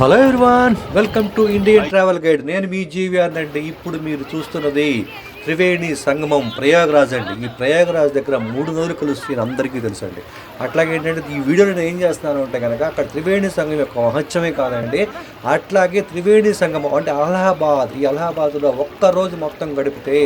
Hello everyone welcome to Indian travel guide. నేను మీ GVR అండి ఇప్పుడు మీరు చూస్తున్నది త్రివేణి సంగమం ప్రయాగరాజ్ అండి. ఈ ప్రయాగరాజ్ దగ్గర మూడు నదులు కలుస్తాయి అందరికీ తెలుసు అండి అట్లాగే ఏంటంటే ఈ వీడియో నేను ఏం చేస్తున్నాను అంటే కనుక అక్కడ త్రివేణి సంఘం యొక్క మహత్యమే కాదండి. అట్లాగే త్రివేణి సంగమం అంటే అలహాబాద్. ఈ అలహాబాద్లో ఒక్క రోజు మొత్తం గడిపితే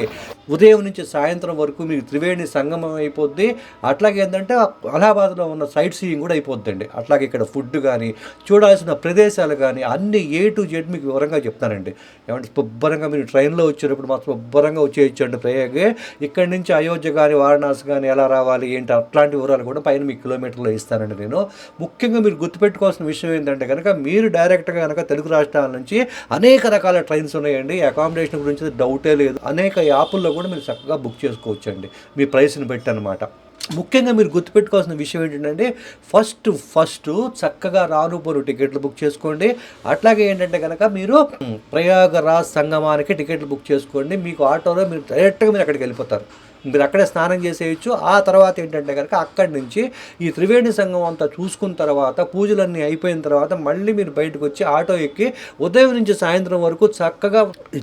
ఉదయం నుంచి సాయంత్రం వరకు మీకు త్రివేణి సంగమం అయిపోద్ది. అట్లాగే ఏంటంటే అలహాబాద్లో ఉన్న సైట్ సీయింగ్ కూడా అయిపోద్దండి. అట్లాగే ఇక్కడ ఫుడ్ కానీ చూడాల్సిన ప్రదేశాలు కానీ అన్ని ఏ టు జెడ్ మీకు వివరంగా చెప్తానండి. ఏమంటే శుభ్రంగా మీరు ట్రైన్లో వచ్చేటప్పుడు మాత్రం శుభ్రంగా వచ్చేయచ్చండి ప్రయాగే. ఇక్కడి నుంచి అయోధ్య కానీ వారణాసి కానీ ఎలా రావాలి ఏంటి అట్లాంటి వివరాలు కూడా పైన మీకు కిలోమీటర్లో ఇస్తానండి నేను. ముఖ్యంగా మీరు గుర్తుపెట్టుకోవాల్సిన విషయం ఏంటంటే కనుక మీరు డైరెక్ట్గా కనుక తెలుగు రాష్ట్రాల నుంచి అనేక రకాల ట్రైన్స్ ఉన్నాయండి. అకామిడేషన్ గురించి డౌటే లేదు. అనేక యాప్ల్లో కూడా మీరు చక్కగా బుక్ చేసుకోవచ్చండి. మీ ప్రైస్ని బట్టి అనమాట ముఖ్యంగా మీరు గుర్తుపెట్టుకోవాల్సిన విషయం ఏంటంటే ఫస్ట్ ఫస్ట్ చక్కగా రానుపోరు టికెట్లు బుక్ చేసుకోండి. అట్లాగే ఏంటంటే కనుక మీరు ప్రయాగరాజ్ సంగమానికి టికెట్లు బుక్ చేసుకోండి. మీకు ఆటోలో మీరు డైరెక్ట్గా మీరు అక్కడికి వెళ్ళిపోతారు. మీరు అక్కడే స్నానం చేసేయచ్చు. ఆ తర్వాత ఏంటంటే కనుక అక్కడి నుంచి ఈ త్రివేణి సంఘం అంతా చూసుకున్న తర్వాత పూజలన్నీ అయిపోయిన తర్వాత మళ్ళీ మీరు బయటకు వచ్చి ఆటో ఎక్కి ఉదయం నుంచి సాయంత్రం వరకు చక్కగా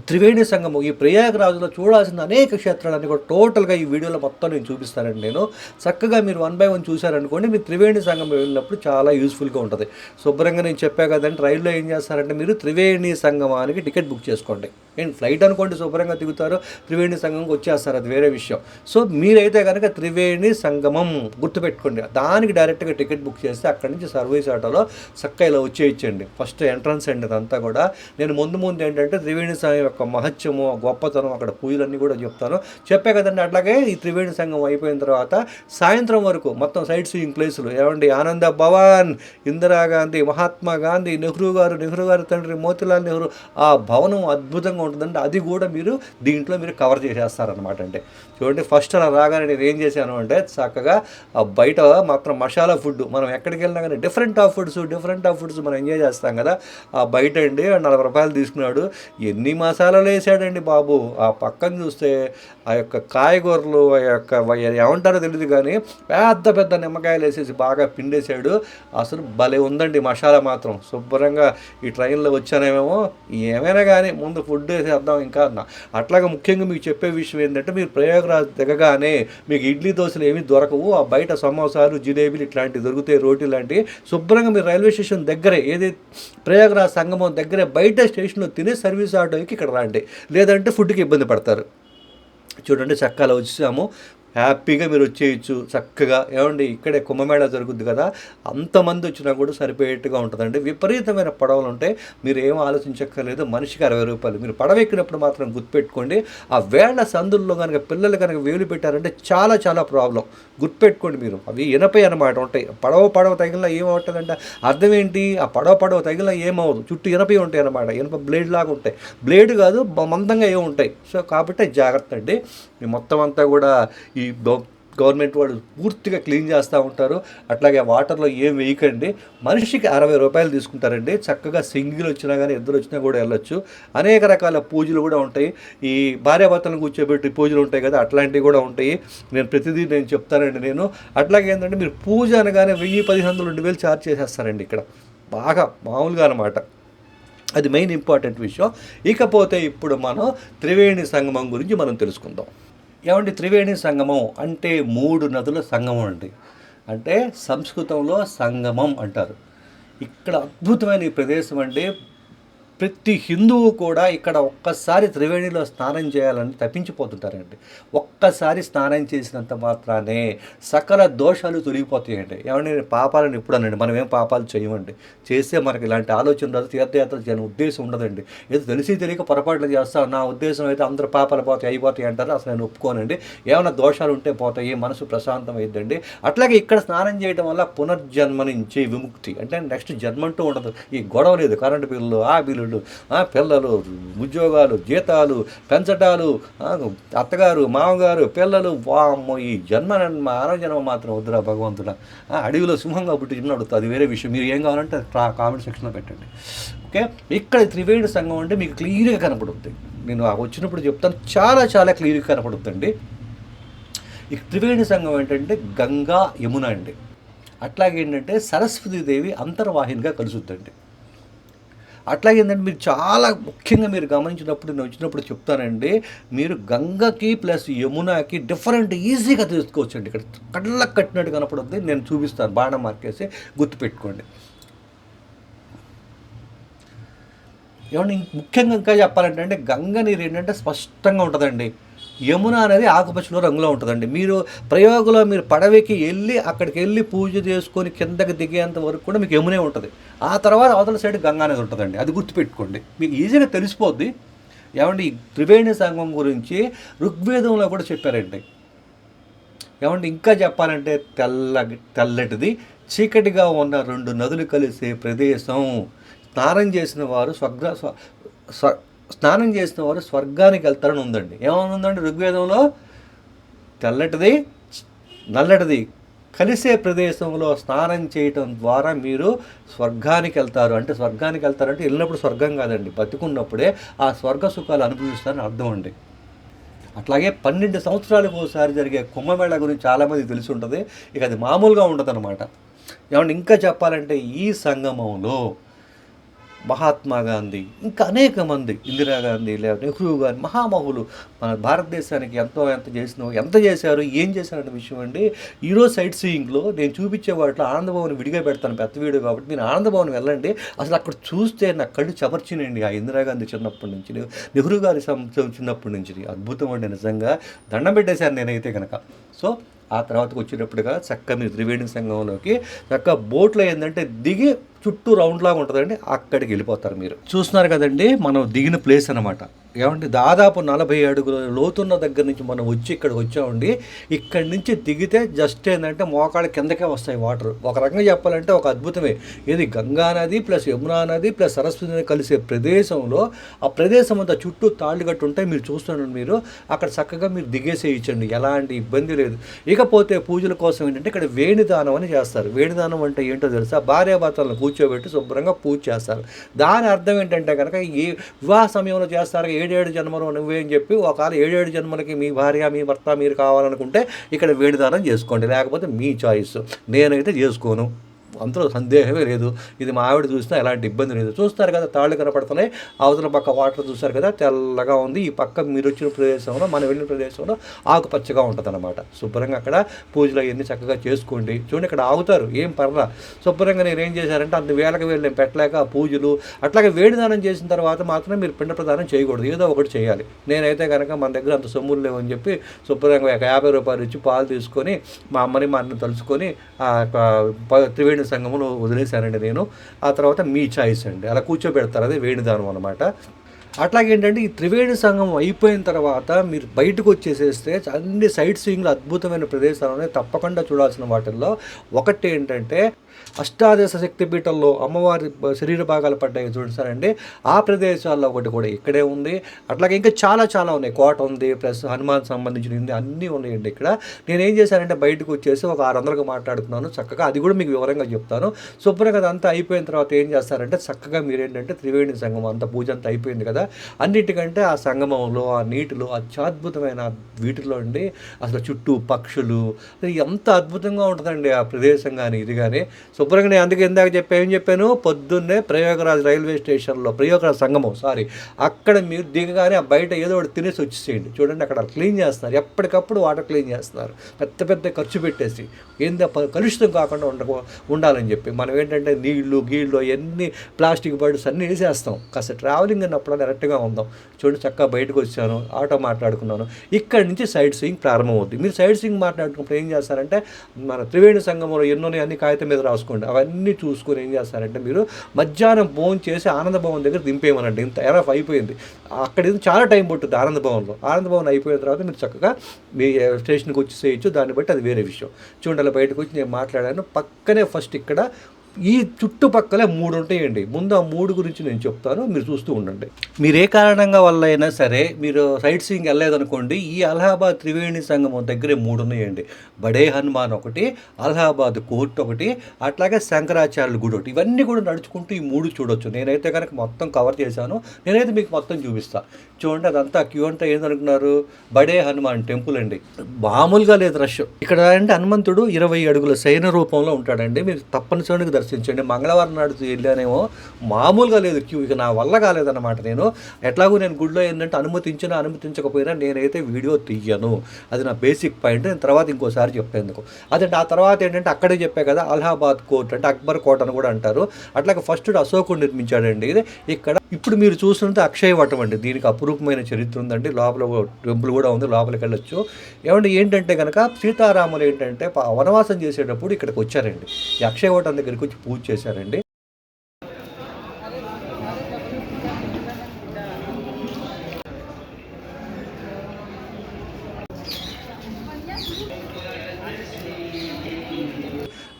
త్రివేణి సంఘము ఈ ప్రయాగరాజులో చూడాల్సిన అనేక క్షేత్రాలన్నీ కూడా టోటల్గా ఈ వీడియోలో మొత్తం నేను చూపిస్తానండి నేను. చక్కగా మీరు వన్ బై వన్ చూశారనుకోండి మీరు త్రివేణి సంఘం వెళ్ళినప్పుడు చాలా యూస్ఫుల్గా ఉంటుంది. శుభ్రంగా నేను చెప్పా కదండి రైల్లో ఏం చేస్తారంటే మీరు త్రివేణి సంగమానికి టికెట్ బుక్ చేసుకోండి. అండ్ ఫ్లైట్ అనుకోండి శుభ్రంగా దిగుతారు త్రివేణి సంఘంకి వచ్చేస్తారు అది వేరే విషయం. సో మీరైతే కనుక త్రివేణి సంగమం గుర్తుపెట్టుకోండి. దానికి డైరెక్ట్గా టికెట్ బుక్ చేస్తే అక్కడి నుంచి సర్వీస్ ఆటోలో చక్కగా ఇలా వచ్చేయచ్చండి ఫస్ట్ ఎంట్రన్స్ అండి అదంతా కూడా. నేను ముందు ముందు ఏంటంటే త్రివేణి సంఘం యొక్క మహత్యము గొప్పతనం అక్కడ పూజలన్నీ కూడా చెప్తాను. చెప్పే కదండి అట్లాగే ఈ త్రివేణి సంఘం అయిపోయిన తర్వాత సాయంత్రం వరకు మొత్తం సైట్ సీయింగ్ ప్లేసులు. ఏమండి ఆనంద భవన్ ఇందిరాగాంధీ మహాత్మా గాంధీ నెహ్రూ గారు నెహ్రూ గారి తండ్రి మోతిలాల్ నెహ్రూ ఆ భవనం అద్భుతంగా ఉంటుందంటే అది కూడా మీరు దీంట్లో మీరు కవర్ చేసేస్తారనమాట అంటే చూడండి ఫస్ట్ అలా రాగానే నేను ఏం చేశాను అంటే చక్కగా బయట మాత్రం మసాలా ఫుడ్ మనం ఎక్కడికి వెళ్ళినా కానీ different of foods different of foods మనం ఎంజాయ్ చేస్తాం కదా. ఆ బయట అండి నలభై రూపాయలు తీసుకున్నాడు. ఎన్ని మసాలాలు వేసాడండి బాబు? ఆ పక్కన చూస్తే ఆ యొక్క కాయగూరలు ఆ యొక్క ఏమంటారో తెలియదు కానీ పెద్ద పెద్ద నిమ్మకాయలు వేసేసి బాగా పిండేశాడు. అసలు భలే ఉందండి మసాలా మాత్రం. శుభ్రంగా ఈ ట్రైన్లో వచ్చానేమేమో ఏమైనా కానీ ముందు ఫుడ్ అర్థం ఇంకా అన్న. అట్లాగే ముఖ్యంగా మీకు చెప్పే విషయం ఏంటంటే మీరు ప్రయోగరాజ్ దిగగానే మీకు ఇడ్లీ దోశలు ఏమీ దొరకవు. ఆ బయట సమోసాలు జిలేబీలు ఇట్లాంటివి దొరుకుతాయి రోటీ లాంటివి. శుభ్రంగా మీరు రైల్వే స్టేషన్ దగ్గరే ఏది ప్రయాగరాజ్ సంగమం దగ్గరే బయట స్టేషన్లో తినే సర్వీస్ ఆటోకి ఇక్కడ రాండి. లేదంటే ఫుడ్కి ఇబ్బంది పడతారు. చూడండి చక్కగా వచ్చాము. హ్యాపీగా మీరు వచ్చేయచ్చు చక్కగా. ఏమండి ఇక్కడే కుంభమేళ జరుగుద్ది కదా అంతమంది వచ్చినా కూడా సరిపోయేట్టుగా ఉంటుందండి. విపరీతమైన పడవలు ఉంటాయి మీరు ఏం ఆలోచించక్కర్లేదు మనిషికి అరవై రూపాయలు. మీరు పడవ ఎక్కినప్పుడు మాత్రం గుర్తుపెట్టుకోండి ఆ వేళ్ళ సందుల్లో కనుక పిల్లలు కనుక వేలు పెట్టారంటే చాలా చాలా ప్రాబ్లం. గుర్తుపెట్టుకోండి మీరు. అవి ఇనపై అనమాట ఉంటాయి. పడవ పడవ తగిలిన ఏమవుతుందంటే? అర్థం ఏంటి ఆ పడవ పడవ తగిలిన ఏమవుతుంది చుట్టూ ఇనపై ఉంటాయి అనమాట ఇనప బ్లేడ్ లాగా ఉంటాయి. బ్లేడ్ కాదు మందంగా ఏ ఉంటాయి. సో కాబట్టి జాగ్రత్త అండి మొత్తం అంతా కూడా ఈ గవర్నమెంట్ వాళ్ళు పూర్తిగా క్లీన్ చేస్తూ ఉంటారు. అట్లాగే వాటర్లో ఏం వేయకండి. మనిషికి అరవై రూపాయలు తీసుకుంటారండి. చక్కగా సింగిల్ వచ్చినా కానీ ఇద్దరు వచ్చినా కూడా వెళ్ళొచ్చు. అనేక రకాల పూజలు కూడా ఉంటాయి. ఈ భార్యాభర్తలను కూర్చోబెట్టి పూజలు ఉంటాయి కదా అట్లాంటివి కూడా ఉంటాయి. నేను ప్రతిదీ నేను చెప్తానండి నేను. అట్లాగే ఏంటంటే మీరు పూజ అనగానే వెయ్యి పదిహేను వందలు రెండు వేలు ఛార్జ్ చేసేస్తారండి ఇక్కడ. బాగా మామూలుగా అనమాట అది మెయిన్ ఇంపార్టెంట్ విషయం. ఇకపోతే ఇప్పుడు మనం త్రివేణి సంగమం గురించి మనం తెలుసుకుందాం. ఏమండి త్రివేణి సంగమం అంటే మూడు నదుల సంగమం అండి. అంటే సంస్కృతంలో సంగమం అంటారు. ఇక్కడ అద్భుతమైన ఈ ప్రదేశం అండి. ప్రతి హిందువు కూడా ఇక్కడ ఒక్కసారి త్రివేణిలో స్నానం చేయాలని తప్పించిపోతుంటారండి. ఒక్కసారి స్నానం చేసినంత మాత్రానే సకల దోషాలు తొలగిపోతాయండి. ఏమంటే పాపాలను ఎప్పుడు అనండి మనం ఏం పాపాలు చేయమండి? చేస్తే మనకి ఇలాంటి ఆలోచన రాదు తీర్థయాత్ర చేయని ఉద్దేశం ఉండదండి. ఏదో తెలిసి తెలియక పొరపాట్లు చేస్తాను నా ఉద్దేశం అయితే అందరు పాపాలు పోతాయి అయిపోతాయి అంటారు. అసలు నేను ఒప్పుకోనండి. ఏమైనా దోషాలు ఉంటే పోతాయి మనసు ప్రశాంతం అయ్యిద్దండి అట్లాగే ఇక్కడ స్నానం చేయడం వల్ల పునర్జన్మ నుంచి విముక్తి. అంటే నెక్స్ట్ జన్మ అంటూ ఉండదు. ఈ గొడవ లేదు. కరెంటు బిల్లులు ఆ బిల్లులు పిల్లలు ఉద్యోగాలు జీతాలు పెంచటాలు అత్తగారు మామగారు పిల్లలు వామ్మో ఈ జన్మ మానవ జన్మ మాత్రం వద్దురా భగవంతుడా. ఆ, అడవిలో సింహంగా పుట్టి చిన్నాడు అది వేరే విషయం. మీరు ఏం కావాలంటే ట్రా కామెంట్ సెక్షన్లో పెట్టండి. ఓకే? ఇక్కడ త్రివేణి సంఘం అంటే మీకు క్లియర్గా కనపడుతుంది నేను వచ్చినప్పుడు చెప్తాను. చాలా చాలా క్లియర్గా కనపడుతుందండి ఈ త్రివేణి సంఘం ఏంటంటే గంగా యమున అండి. అట్లాగే ఏంటంటే సరస్వతీదేవి అంతర్వాహినిగా కలుసుద్దండి. అట్లాగే ఏంటంటే మీరు చాలా ముఖ్యంగా మీరు గమనించినప్పుడు నేను వచ్చినప్పుడు చెప్తానండి మీరు గంగకి ప్లస్ యమునాకి డిఫరెంట్ ఈజీగా తెలుసుకోవచ్చండి. ఇక్కడ కళ్ళకు కట్టినట్టు కనపడుతుంది. నేను చూపిస్తాను. బాణం మార్కేసి గుర్తుపెట్టుకోండి. ఏమంటే ముఖ్యంగా ఇంకా చెప్పాలంటే అంటే గంగ నీరు ఏంటంటే స్పష్టంగా ఉంటుందండి. యమున అనేది ఆకుపచ్చలో రంగులో ఉంటుందండి. మీరు ప్రయోగంలో మీరు పడవకి వెళ్ళి అక్కడికి వెళ్ళి పూజ చేసుకొని కిందకి దిగేంత వరకు కూడా మీకు యమునే ఉంటుంది. ఆ తర్వాత అవతల సైడ్ గంగా అనేది ఉంటుందండి. అది గుర్తుపెట్టుకోండి. మీకు ఈజీగా తెలిసిపోద్ది. ఏమండి ఈ త్రివేణి సంఘం గురించి ఋగ్వేదంలో కూడా చెప్పారండి. ఏమంటే ఇంకా చెప్పాలంటే తెల్ల తెల్లటిది. చీకటిగా ఉన్న రెండు నదులు కలిసే ప్రదేశం. స్నానం చేసిన వారు స్వగ్ర స్వ- స్నానం చేసిన వారు స్వర్గానికి వెళ్తారని ఉందండి. ఏమైనా ఉందండి ఋగ్వేదంలో తెల్లటిది నల్లటిది కలిసే ప్రదేశంలో స్నానం చేయటం ద్వారా మీరు స్వర్గానికి వెళ్తారు. అంటే స్వర్గానికి వెళ్తారంటే వెళ్ళినప్పుడు స్వర్గం కాదండి. బతికున్నప్పుడే ఆ స్వర్గ సుఖాలు అనుభవిస్తారని అర్థం అండి. అట్లాగే పన్నెండు సంవత్సరాలకు ఒకసారి జరిగే కుంభమేళ గురించి చాలామంది తెలిసి ఉంటుంది. ఇక అది మామూలుగా ఉండదు అనమాట ఏమంటే ఇంకా చెప్పాలంటే ఈ సంగమంలో మహాత్మా గాంధీ ఇంకా అనేక మంది ఇందిరాగాంధీ లేదా నెహ్రూ గాంధీ మహామహులు మన భారతదేశానికి ఎంతో ఎంత చేసిన ఎంత చేశారు ఏం చేశారనే విషయం అండి. ఈరోజు సైట్ సీయింగ్లో నేను చూపించే వాటిలో ఆనందభవన్ విడిగా పెడతాను పెద్ద వీడియో కాబట్టి మీరు ఆనందభవన్ వెళ్ళండి. అసలు అక్కడ చూస్తే నా కళ్ళు చమర్చినండి ఆ ఇందిరాగాంధీ చిన్నప్పటి నుంచి నెహ్రూ గారి సం- చిన్నప్పటి నుంచి. అద్భుతం అండి నిజంగా. దండం పెట్టేశాను నేనైతే కనుక సో ఆ తర్వాతకు వచ్చేటప్పుడుగా చక్క మీరు త్రివేణి సంఘంలోకి చక్క బోట్లో ఏంటంటే దిగి చుట్టూ రౌండ్ లాగా ఉంటుందండి అక్కడికి వెళ్ళిపోతారు మీరు. చూస్తున్నారు కదండి మనం దిగిన ప్లేస్ అనమాట ఏమంటే దాదాపు నలభై అడుగుల లోతున్న దగ్గర నుంచి మనం వచ్చి ఇక్కడికి వచ్చామండి. ఇక్కడి నుంచి దిగితే జస్ట్ ఏంటంటే మోకాళ్ళ కిందకే వస్తాయి వాటర్. ఒక రకంగా చెప్పాలంటే ఒక అద్భుతమే. ఇది గంగా నది ప్లస్ యమునా నది ప్లస్ సరస్వతి నది కలిసే ప్రదేశంలో ఆ ప్రదేశం అంతా చుట్టూ తాళ్ళు కట్టి ఉంటాయి. మీరు చూస్తున్నాను మీరు అక్కడ చక్కగా మీరు దిగేసేయచ్చండి. ఎలాంటి ఇబ్బంది లేదు. ఇకపోతే పూజల కోసం ఏంటంటే ఇక్కడ వేణిదానం అని చేస్తారు. వేణిదానం అంటే ఏంటో తెలుసా? భార్యాభర్తలను కూర్చోబెట్టి శుభ్రంగా పూజ చేస్తారు. దాని అర్థం ఏంటంటే కనుక ఈ వివాహ సమయంలో చేస్తారు ఏడేడు జన్మలు నువ్వే అని చెప్పి ఒకవేళ ఏడేడు జన్మలకి మీ భార్య మీ భర్త మీరు కావాలనుకుంటే ఇక్కడ వేడిదానం చేసుకోండి. లేకపోతే మీ చాయిస్ నేనైతే చేసుకోను. అంతలో సందేహమే లేదు. ఇది మా ఆవిడ చూసినా ఎలాంటి ఇబ్బంది లేదు. చూస్తారు కదా తాళ్ళు కనపడుతున్నాయి. అవతల పక్క వాటర్ చూస్తారు కదా తెల్లగా ఉంది. ఈ పక్క మీరు వచ్చిన ప్రదేశంలో మనం వెళ్ళిన ప్రదేశంలో ఆకుపచ్చగా ఉంటుంది అనమాట శుభ్రంగా అక్కడ పూజలు అవన్నీ చక్కగా చేసుకోండి. చూడండి ఇక్కడ ఆగుతారు. ఏం పర్లా శుభ్రంగా నేను ఏం చేశారంటే అంత వేలకు వేలు నేను పెట్టలేక పూజలు అట్లాగే వేడిదానం చేసిన తర్వాత మాత్రం మీరు పిండ ప్రదానం చేయకూడదు. ఏదో ఒకటి చేయాలి. నేనైతే కనుక మన దగ్గర అంత సొమ్ములు లేవని చెప్పి శుభ్రంగా ఒక యాభై రూపాయలు ఇచ్చి పాలు తీసుకొని మా అమ్మని మా అన్నని తలుచుకొని త్రివేణి వేణు ప- సంఘమును వదిలేశానండి నేను. ఆ తర్వాత మీ చాయిస్ అండి. అలా కూర్చోబెడతారు. అదే వేణుదానం అనమాట అట్లాగేంటంటే ఈ త్రివేణి సంఘం అయిపోయిన తర్వాత మీరు బయటకు వచ్చేసేస్తే అన్ని సైట్ సీయింగ్లు అద్భుతమైన ప్రదేశాలు తప్పకుండా చూడాల్సిన వాటిల్లో ఒకటి ఏంటంటే అష్టాదశ శక్తి పీఠంలో అమ్మవారి శరీర భాగాలు పడ్డాయి చూడండి ఆ ప్రదేశాల్లో ఒకటి కూడా ఇక్కడే ఉంది. అట్లాగే ఇంకా చాలా చాలా ఉన్నాయి. కోట ఉంది ప్లస్ హనుమాన్ సంబంధించిన ఉంది అన్నీ ఉన్నాయండి ఇక్కడ. నేను ఏం చేశానంటే బయటకు వచ్చేసి ఒక ఆరు వందలకు మాట్లాడుకున్నాను చక్కగా అది కూడా మీకు వివరంగా చెప్తాను. శుభ్రంగా అదంతా అయిపోయిన తర్వాత ఏం చేస్తారంటే చక్కగా మీరేంటంటే త్రివేణి సంగమం అంత పూజ అంతా అయిపోయింది కదా. అన్నిటికంటే ఆ సంగమంలో ఆ నీటిలో అత్యద్భుతమైన వీటిలో అండి అసలు చుట్టూ పక్షులు. ఎంత అద్భుతంగా ఉంటుందండి ఆ ప్రదేశం కానీ ఇది కానీ. శుభ్రంగా నేను అందుకే ఇందాక చెప్పి ఏం చెప్పాను? పొద్దున్నే ప్రయోగరాజ్ రైల్వే స్టేషన్లో ప్రయోగరాజ్ సంగమం సారీ అక్కడ మీరు దిగగానే ఆ బయట ఏదో ఒకటి తినేసి వచ్చేసేయండి. చూడండి అక్కడ క్లీన్ చేస్తున్నారు. ఎప్పటికప్పుడు వాటర్ క్లీన్ చేస్తున్నారు. పెద్ద పెద్ద ఖర్చు పెట్టేసి ఏందో కలుషితం కాకుండా ఉండ ఉండాలని చెప్పి. మనం ఏంటంటే నీళ్ళు గీళ్ళు అవన్నీ ప్లాస్టిక్ బర్డ్స్ అన్నీ వేసేస్తాం. కాస్త ట్రావెలింగ్ అన్నప్పుడు కరెక్ట్గా ఉందాం. చూడండి చక్కగా బయటకు వచ్చాను ఆటో మాట్లాడుకున్నాను. ఇక్కడ నుంచి సైడ్ సీయింగ్ ప్రారంభమవుతుంది మీరు సైడ్ సీయింగ్ మాట్లాడుకున్నప్పుడు ఏం చేస్తారంటే మన త్రివేణి సంగమంలో ఎన్నోనే అన్ని కాగితం మీద రాసుకోండి అవన్నీ చూసుకొని ఏం చేస్తారంటే మీరు మధ్యాహ్నం భోజనం చేసి ఆనంద భవన్ దగ్గర దింపేయమనండి. ఇంత ఎరఫ్ అయిపోయింది. అక్కడ చాలా టైం పట్టుద్ది ఆనంద భవన్లో. ఆనంద భవన్ అయిపోయిన తర్వాత మీరు చక్కగా మీ స్టేషన్కి వచ్చి చేయొచ్చు. దాన్ని బట్టి అది వేరే విషయం. చూడండి అలా బయటకు వచ్చి నేను మాట్లాడాను. పక్కనే ఫస్ట్ ఇక్కడ ఈ చుట్టుపక్కలే మూడు ఉంటాయండి. ముందు ఆ మూడు గురించి నేను చెప్తాను. మీరు చూస్తూ ఉండండి. మీరు ఏ కారణంగా వల్ల అయినా సరే మీరు సైట్ సీయింగ్ వెళ్ళలేదనుకోండి ఈ అలహాబాద్ త్రివేణి సంగమం దగ్గరే మూడు ఉన్నాయండి. బడే హనుమాన్ ఒకటి అలహాబాద్ కోర్ట్ ఒకటి అట్లాగే శంకరాచార్యుల గుడి ఒకటి. ఇవన్నీ కూడా నడుచుకుంటూ ఈ మూడు చూడొచ్చు. నేనైతే కనుక మొత్తం కవర్ చేశాను. నేనైతే మీకు మొత్తం చూపిస్తాను చూడండి అదంతా క్యూ అంటే ఏందనుకున్నారు? బడే హనుమాన్ టెంపుల్ అండి. మామూలుగా లేదు రష్. ఇక్కడ అంటే హనుమంతుడు ఇరవై అడుగుల శయన రూపంలో ఉంటాడండి. మీరు తప్పనిసరిగా దర్శించండి. మంగళవారం నాడు వెళ్ళానేమో మామూలుగా లేదు క్యూ. ఇక నా వల్ల కాలేదన్నమాట నేను. ఎట్లాగో నేను గుడిలో ఏంటంటే అనుమతించినా అనుమతించకపోయినా నేనైతే వీడియో తీయను. అది నా బేసిక్ పాయింట్. నేను తర్వాత ఇంకోసారి చెప్పేందుకు. అదంటే ఆ తర్వాత ఏంటంటే అక్కడే చెప్పే కదా అలహాబాద్ కోర్ట్ అంటే అక్బర్ కోట అని కూడా అంటారు. అట్లాగే ఫస్ట్ అశోకుడు నిర్మించాడండి. ఇది ఇక్కడ ఇప్పుడు మీరు చూస్తున్నది అక్షయ వటం అండి. దీనికి అపురూపమైన చరిత్ర ఉందండి. లోపల టెంపుల్ కూడా ఉంది. లోపలికి వెళ్ళొచ్చు. ఏమంటే ఏంటంటే కనుక సీతారాములు ఏంటంటే వనవాసం చేసేటప్పుడు ఇక్కడికి వచ్చారండి. ఈ అక్షయ వటం దగ్గరికి వచ్చి పూజ చేశారండి.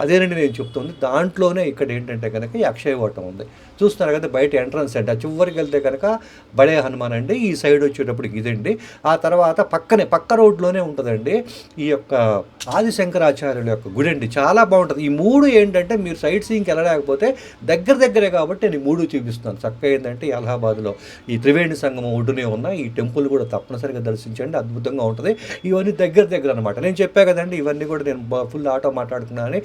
అదేనండి నేను చెప్తుంది. దాంట్లోనే ఇక్కడ ఏంటంటే కనుక ఈ అక్షయ వటం ఉంది. చూస్తున్నారు కదా బయట ఎంట్రన్స్ అంటే ఆ చివరికి వెళ్తే కనుక బడే హనుమాన్ అండి ఈ సైడ్ వచ్చేటప్పుడు ఇదండి ఆ తర్వాత పక్కనే పక్క రోడ్లోనే ఉంటుందండి ఈ యొక్క ఆదిశంకరాచార్యుల యొక్క గుడి అండి చాలా బాగుంటుంది. ఈ మూడు ఏంటంటే మీరు సైట్ సీయింగ్కి వెళ్ళలేకపోతే దగ్గర దగ్గరే కాబట్టి నేను మూడు చూపిస్తున్నాను. చక్కగా ఏంటంటే అలహాబాద్లో ఈ త్రివేణి సంగమం ఒడ్డునే ఉన్న ఈ టెంపుల్ కూడా తప్పనిసరిగా దర్శించండి. అద్భుతంగా ఉంటుంది. ఇవన్నీ దగ్గర దగ్గర అనమాట నేను చెప్పా కదండి ఇవన్నీ కూడా నేను ఫుల్ ఆటో మాట్లాడుతున్నాను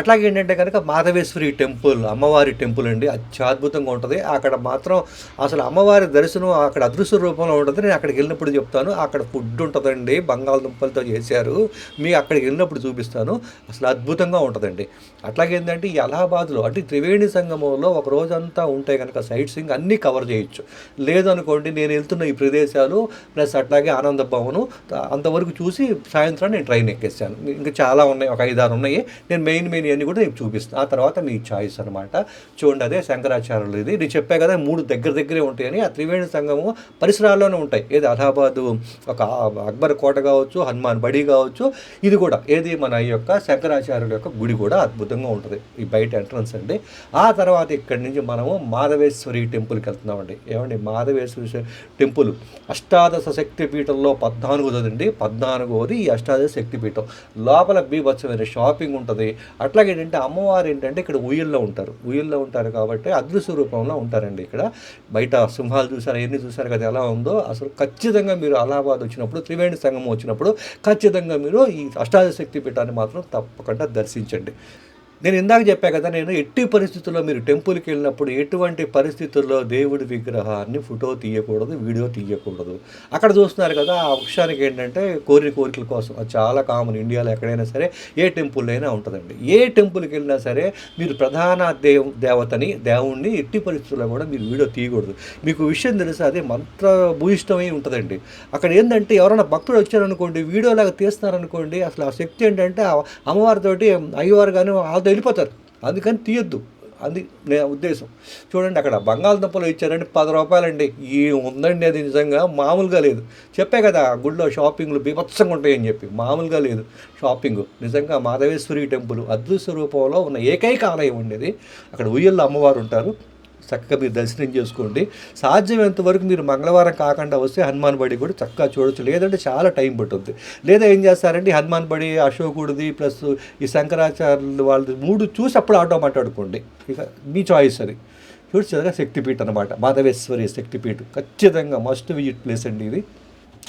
అట్లాగే ఏంటంటే కనుక మాధవేశ్వరి టెంపుల్ అమ్మవారి టెంపుల్ అండి. అద్భుతంగా ఉంటుంది. అక్కడ మాత్రం అసలు అమ్మవారి దర్శనం అక్కడ అదృశ్య రూపంలో ఉంటుంది. నేను అక్కడికి వెళ్ళినప్పుడు చెప్తాను. అక్కడ ఫుడ్ ఉంటుందండి. బంగాళదుంపలతో చేశారు. మీ అక్కడికి వెళ్ళినప్పుడు చూపిస్తాను. అసలు అద్భుతంగా ఉంటుందండి. అట్లాగే ఏంటంటే ఈ అలహాబాద్లో అంటే త్రివేణి సంగమంలో ఒక రోజంతా ఉంటే కనుక సైట్ సీయింగ్ అన్నీ కవర్ చేయొచ్చు. లేదనుకోండి నేను వెళ్తున్న ఈ ప్రదేశాలు ప్లస్ అట్లాగే ఆనంద భవను అంతవరకు చూసి సాయంత్రం నేను ట్రైన్ ఎక్కేసాను. ఇంకా చాలా ఉన్నాయి ఒక ఐదారు ఉన్నాయి. నేను మెయిన్ మెయిన్ అన్ని కూడా నేను చూపిస్తాను ఆ తర్వాత మీ చాయిస్ అనమాట చూడండి అదే శంకరాచార్యులు ఇది. నేను చెప్పా కదా మూడు దగ్గర దగ్గరే ఉంటాయని. ఆ త్రివేణి సంగమం పరిసరాల్లోనే ఉంటాయి. ఏది అలహాబాదు ఒక అక్బర్ కోట కావచ్చు హనుమాన్ బడి కావచ్చు. ఇది కూడా ఏది మన ఈ యొక్క శంకరాచార్యుల యొక్క గుడి కూడా అద్భుతం అద్భుతంగా ఉంటుంది. ఈ బయట ఎంట్రన్స్ అండి. ఆ తర్వాత ఇక్కడి నుంచి మనము మాధవేశ్వరి టెంపుల్కి వెళ్తున్నామండి. ఏమండి? మాధవేశ్వరి టెంపుల్. అష్టాదశ శక్తిపీఠంలో పీఠంలో పద్నాలుగోది ఈ అష్టాదశ శక్తిపీఠం. లోపల బీభత్సమైన షాపింగ్ ఉంటుంది. అట్లాగే ఏంటంటే అమ్మవారు ఏంటంటే ఇక్కడ ఉయ్యల్లో ఉంటారు. ఉయ్యల్లో ఉంటారు కాబట్టి అదృశ్య రూపంలో ఉంటారండి ఇక్కడ. బయట సింహాలు చూసారు ఎన్ని చూసారు కదా ఎలా ఉందో. అసలు ఖచ్చితంగా మీరు అలహాబాద్ వచ్చినప్పుడు త్రివేణి సంఘం వచ్చినప్పుడు ఖచ్చితంగా మీరు ఈ అష్టాదశ శక్తి పీఠాన్ని మాత్రం తప్పకుండా దర్శించండి. నేను ఇందాక చెప్పా కదా నేను ఎట్టి పరిస్థితుల్లో మీరు టెంపుల్కి వెళ్ళినప్పుడు ఎటువంటి పరిస్థితుల్లో దేవుడి విగ్రహాన్ని ఫోటో తీయకూడదు వీడియో తీయకూడదు? అక్కడ చూస్తున్నారు కదా ఆ వృక్షానికి ఏంటంటే కోరిన కోరికల కోసం. అది చాలా కామన్ ఇండియాలో ఎక్కడైనా సరే ఏ టెంపుల్ అయినా ఉంటుందండి. ఏ టెంపుల్కి వెళ్ళినా సరే మీరు ప్రధాన దేవ దేవతని దేవుణ్ణి ఎట్టి పరిస్థితుల్లో కూడా మీరు వీడియో తీయకూడదు. మీకు విషయం తెలుసు అదే మంత్ర భూయిష్టమై ఉంటుందండి. అక్కడ ఏంటంటే ఎవరైనా భక్తుడు వచ్చారనుకోండి వీడియోలాగా తీస్తున్నారనుకోండి అసలు ఆ శక్తి ఏంటంటే అమ్మవారితోటి అయ్యవారు కానీ వాళ్ళతో వెళ్ళిపోతారు. అందుకని తీయొద్దు. అది నే ఉద్దేశం. చూడండి అక్కడ బంగాళదుంపలు ఇచ్చారండి. పది రూపాయలండి. ఈ ఉందండి అది నిజంగా? మామూలుగా లేదు. చెప్పే కదా గుడిలో షాపింగ్లు బీభత్సంగా ఉంటాయని చెప్పి. మామూలుగా లేదు షాపింగ్. నిజంగా మాధవేశ్వరి టెంపుల్ అదృశ్య రూపంలో ఉన్న ఏకైక ఆలయం ఉండేది అక్కడ ఉయ్యల్లో అమ్మవారు ఉంటారు. చక్కగా మీరు దర్శనం చేసుకోండి. సాధ్యమైనంత వరకు మీరు మంగళవారం కాకుండా వస్తే హనుమాన్ బడి కూడా చక్కగా చూడొచ్చు. లేదంటే చాలా టైం పడుతుంది లేదా ఏం చేస్తారంటే హనుమాన్ బడి అశోకుడిది ప్లస్ ఈ శంకరాచార్యులు వాళ్ళది మూడు చూసి అప్పుడు ఆటో మాట్లాడుకోండి. ఇక మీ చాయిస్ అది. చూడగా శక్తిపీఠ అనమాట మాధవేశ్వరి శక్తిపీఠ. ఖచ్చితంగా మస్ట్ విజిట్ ప్లేస్ అండి ఇది.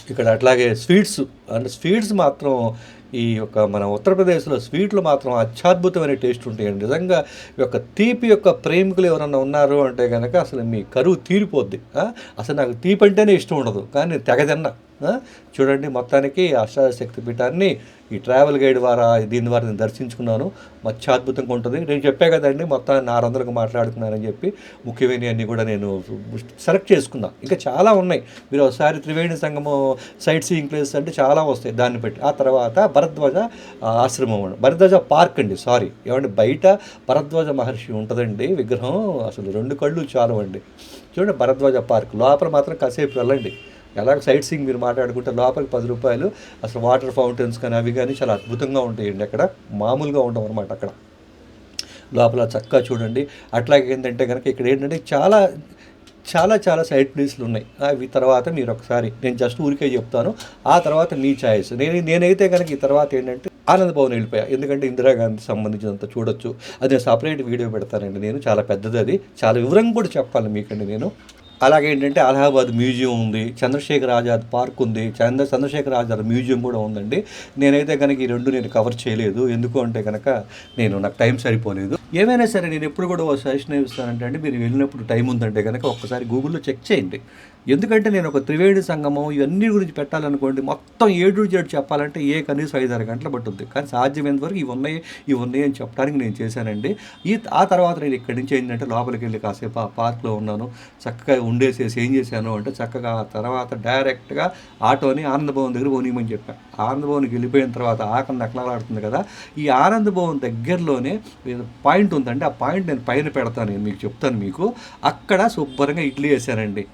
ఇక్కడ అట్లాగే స్వీట్స్ అంటే స్వీట్స్ మాత్రం ఈ యొక్క మన ఉత్తరప్రదేశ్లో స్వీట్లు మాత్రం అత్యద్భుతమైన టేస్ట్ ఉంటాయండి నిజంగా ఈ యొక్క తీపి యొక్క ప్రేమికులు ఎవరన్నా ఉన్నారు అంటే కనుక అసలు మీ కరువు తీరిపోద్ది. అసలు నాకు తీపి అంటేనే ఇష్టం ఉండదు. కానీ తెగదన్నా చూడండి మొత్తానికి అష్టాశక్తి పీఠాన్ని ఈ ట్రావెల్ గైడ్ ద్వారా దీని ద్వారా నేను దర్శించుకున్నాను. అత్యద్భుతంగా ఉంటుంది. నేను చెప్పా కదండి మొత్తాన్ని ఆరు వందలకు మాట్లాడుకున్నానని చెప్పి ముఖ్యమైనవి అన్నీ కూడా నేను సెలెక్ట్ చేసుకున్నా. ఇంకా చాలా ఉన్నాయి. మీరు ఒకసారి త్రివేణి సంగమం సైట్ సీయింగ్ ప్లేస్ అంటే చాలా వస్తాయి. దాన్ని బట్టి. ఆ తర్వాత భరద్వాజ ఆశ్రమం అండి భరద్వాజ పార్క్ అండి సారీ. ఏమంటే బయట భరద్వాజ మహర్షి ఉంటుందండి విగ్రహం అసలు రెండు కళ్ళు చాలు అండి. చూడండి భరద్వాజ పార్క్ లోపల మాత్రం కాసేపు వెళ్ళండి. ఎలాగ సైట్ సీయింగ్ మీరు మాట్లాడుకుంటే లోపలికి పది రూపాయలు అసలు వాటర్ ఫౌంటైన్స్ కానీ అవి కానీ చాలా అద్భుతంగా ఉంటాయండి అక్కడ. మామూలుగా ఉండవు అనమాట అక్కడ. లోపల చక్కగా చూడండి. అట్లాగే ఏంటంటే కనుక ఇక్కడ ఏంటంటే చాలా చాలా చాలా సైడ్ ప్లేస్లు ఉన్నాయి. అవి తర్వాత మీరు ఒకసారి నేను జస్ట్ ఊరికే చెప్తాను. ఆ తర్వాత మీ ఛాయిస్ నేను నేనైతే కనుక ఈ తర్వాత ఏంటంటే ఆనంద భవన్ వెళ్ళిపోయా. ఎందుకంటే ఇందిరాగాంధీ సంబంధించినంత చూడొచ్చు. అది నేను సపరేట్ వీడియో పెడతానండి నేను. చాలా పెద్దది అది. చాలా వివరంగా కూడా చెప్పాలి మీకండి నేను. అలాగే ఏంటంటే అలహాబాద్ మ్యూజియం ఉంది చంద్రశేఖర్ ఆజాద్ పార్క్ ఉంది చంద్ర చంద్రశేఖర్ ఆజాద్ మ్యూజియం కూడా ఉందండి. నేనైతే కనుక ఈ రెండు నేను కవర్ చేయలేదు. ఎందుకు అంటే కనుక నేను నాకు టైం సరిపోలేదు. ఏమైనా సరే నేను ఎప్పుడు కూడా ఒక సజెషన్ ఇస్తానంటే అండి మీరు వెళ్ళినప్పుడు టైం ఉందంటే కనుక ఒక్కసారి గూగుల్లో చెక్ చేయండి. ఎందుకంటే నేను ఒక త్రివేణి సంగమం ఇవన్నీ గురించి పెట్టాలనుకోండి మొత్తం ఏడు జేడు చెప్పాలంటే ఏ కనీసం ఐదు గంటలు పట్టుద్ది కానీ సాధ్యమైనంత వరకు ఇవి ఉన్నాయి ఇవి ఉన్నాయి అని చెప్పడానికి నేను చేశానండి. ఈ ఆ తర్వాత నేను ఇక్కడి నుంచి ఏంటంటే లోపలికి వెళ్ళి కాసేపు ఆ పార్క్లో ఉన్నాను. చక్కగా ఉండేసేసి ఏం చేశాను అంటే చక్కగా ఆ తర్వాత డైరెక్ట్గా ఆటోని ఆనందభవన్ దగ్గర పోనీయమని చెప్పాను ఆనందభవన్కి వెళ్ళిపోయిన తర్వాత ఆకలి నక్కలాడుతుంది కదా ఈ ఆనందభవన్ దగ్గరలోనే పాయింట్ ఉందండి. ఆ పాయింట్ నేను పైన పెడతాను నేను మీకు చెప్తాను మీకు. అక్కడ శుభ్రంగా ఇడ్లీ వేసానండి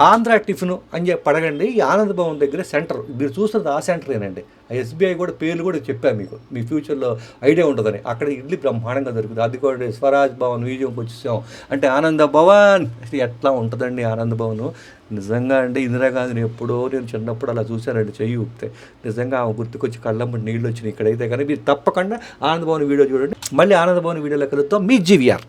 ఆంధ్ర టిఫిన్ అని చెప్పి అడగండి. ఈ ఆనంద్ భవన్ దగ్గర సెంటర్. మీరు చూస్తున్నది ఆ సెంటరేనండి. ఆ ఎస్బీఐ కూడా పేర్లు కూడా చెప్పాను మీకు. మీ ఫ్యూచర్లో ఐడియా ఉంటుందని. అక్కడ ఇడ్లీ బ్రహ్మాండంగా దొరుకుతుంది. అది కూడా స్వరాజ్ భవన్ మ్యూజియంకి వచ్చేసాం. అంటే ఆనంద భవన్. ఎట్లా ఉంటుందండి ఆనంద భవన్? నిజంగా అంటే ఇందిరాగాంధీని ఎప్పుడో నేను చిన్నప్పుడు అలా చూశానండి చెయ్యి ఊపితే. నిజంగా ఆమె గుర్తుకొచ్చి కళ్ళమ్మటి నీళ్ళు వచ్చినాయి ఇక్కడైతే. కానీ మీరు తప్పకుండా ఆనంద భవన్ వీడియో చూడండి. మళ్ళీ ఆనంద భవన్ వీడియోలో కలుద్దాం. మీ జీవిఆర్.